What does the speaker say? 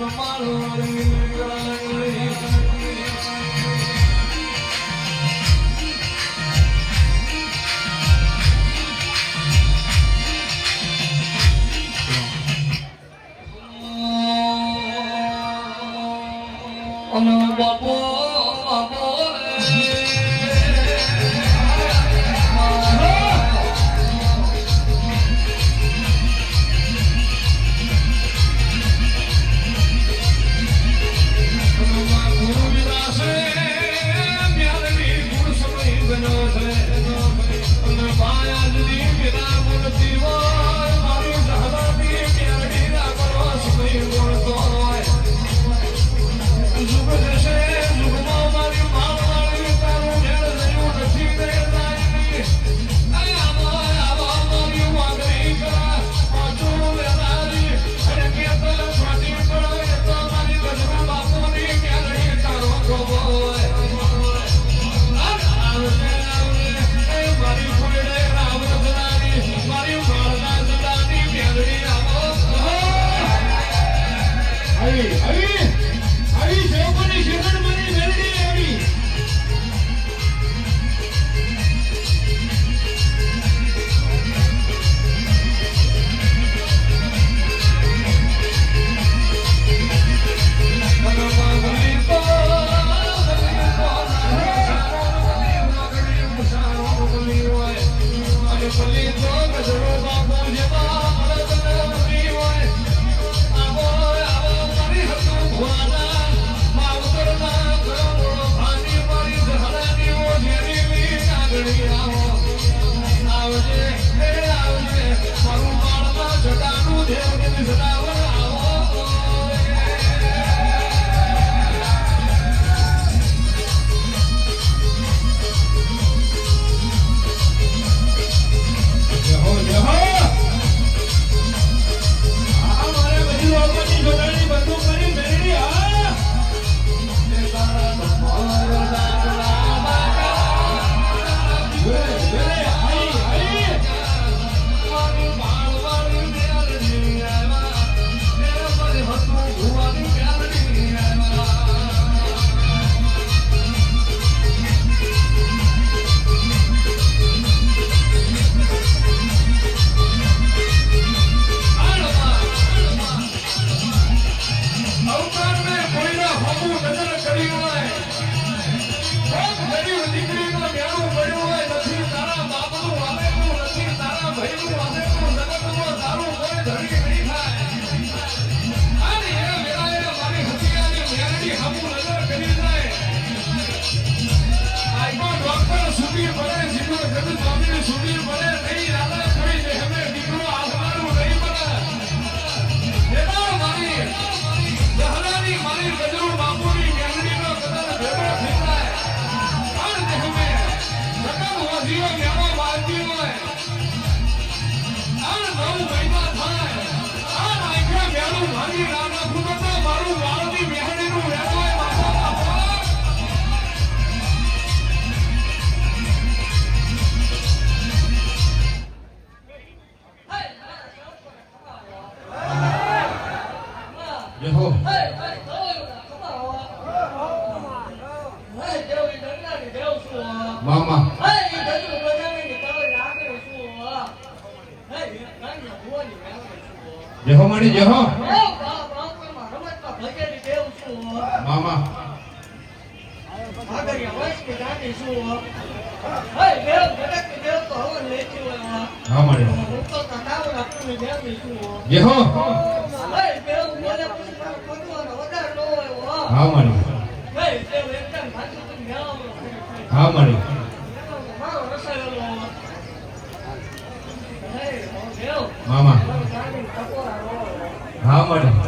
i'm follow me. Başımı bakmam cevap યહો મામા. જહો મણી જહો મામા. હા મળ્યો યહો હા માણી હા માણી મામા હા માણી